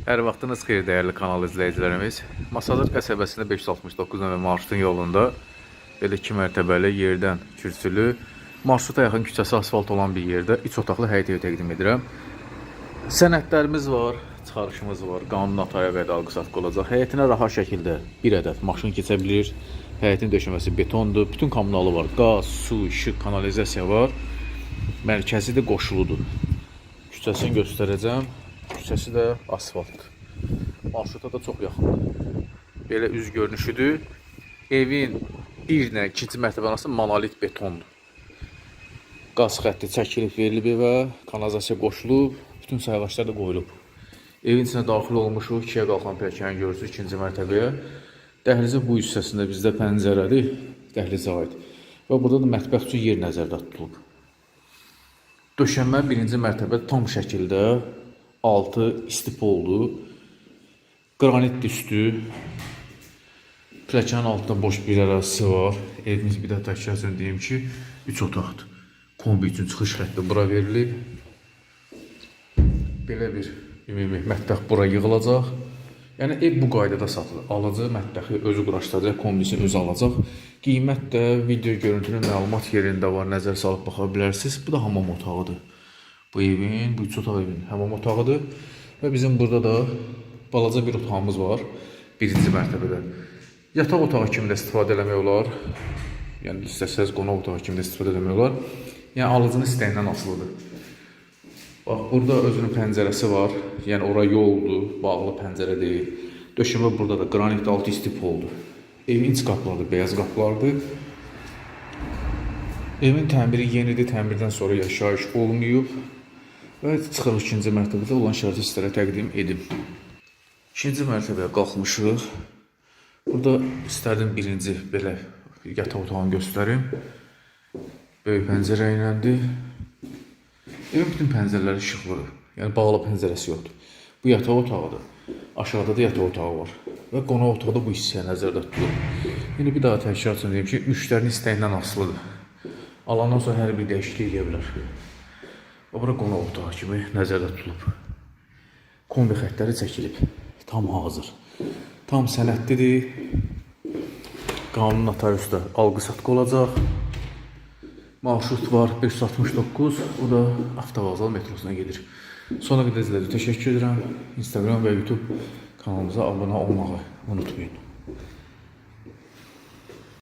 Hər vaxtınız xeyir dəyərli kanal izləyicilərimiz. Masazır qəsəbəsində 569 nömrə marşrutun yolunda belə 2 mərtəbəli yerdən kürsülü marşruta yaxın küçəsi asfalt olan bir yerdə 3 otaqlı həyət evi təqdim edirəm. Sənədlərimiz var, çıxarışımız var. Qanun notariya və dalğı satqı olacaq. Həyətinə rahat şəkildə bir ədəd maşın keçə bilir. Həyətin döşəməsi betondur. Bütün kommunalı var. Qaz, su, işıq, kanalizasiya var. Mərkəzi də qoşuludur. Küçəsini göstərəcəm. Küçəsi də asfalt. Marşruta da çox yaxındır. Belə üz görünüşüdür. Evin bir nə ikinci mərtəbəsi monolit betondur. Qaz xətti çəkilib verilib evə, kanalizasiya qoşulub, bütün sayğaçlar da qoyulub. Evin içinə daxil olmuşuq, ikiyə qalxan pilləkəni görürsünüz ikinci mərtəbəyə. Dəhlizin bu hissəsində bizdə pəncərədir, dəhlizə aid. Və burada da mətbəx üçün yer nəzərdə tutulub. Döşənmə birinci mərtəbə tam şəkildə altı istipoldu. Qranit üstü. Pilləkənin altında boş bir ərazisi var. Evimiz bir də təkrar üçün deyim ki, 3 otaqdır. Kombi üçün çıxış xətti bura verilib. Belə bir ümumi mətbəx bura yığılacaq. Yəni ev bu qaydada satılır. Alıcı mətbəxi özü quraşdıracaq, kombisini özü alacaq. Qiymət də video görüntünün məlumat yerində var, nəzər salıb baxa bilərsiniz. Bu da hamam otağıdır. Bu evin, bu üç otaq evin hamam otağıdır. Və bizim burada da balaca bir otağımız var. Birinci mərtəbədə. Yataq otağı kimi də istifadə eləmək olar. Yəni istəsəz qonaq otağı kimi də istifadə eləmək olar. Yəni alıcının istəyindən asılıdır. Bax, burada özünün pəncərəsi var. Yəni ora yoldur, bağlı pəncərə deyil. Döşəmə burada da qranit altı istip oldu. Evin iç qapıları da beyaz qapılardır. Evin təmiri yenidir, təmirdən sonra yaşayış olmayıb. Və çıxırıq ikinci mərtəbədə olan şəraiti sizlərə təqdim edim. İkinci mərtəbəyə qalxmışıq. Burada istərdim birinci belə yataq otağını göstərim. Böyük pəncərə iləndir. Evin bütün pəncərələri işıqlıdır. Yəni bağlı pəncərəsi yoxdur. Bu yataq otağıdır. Aşağıda da yataq otağı var. Və qonaq otağı da bu hissəyə nəzərdə tutulur. Yəni bir daha təkrar üçün deyim ki, müştərinin istəyindən asılıdır. Alandan sonra hər bir dəyişiklik edə bilər. Bura qonaq otağı kimi nəzərdə tutulub. Kombi xəttləri çəkilib. Tam hazır. Tam sənədlidir. Qanun notariusda alqı satqı olacaq. Marşrut var 569. O da Avtovağzal metrosuna gedir. Sonra qədər izlədiyiniz üçün təşəkkür edirəm. Instagram və YouTube kanalımıza abunə olmağı unutmayın.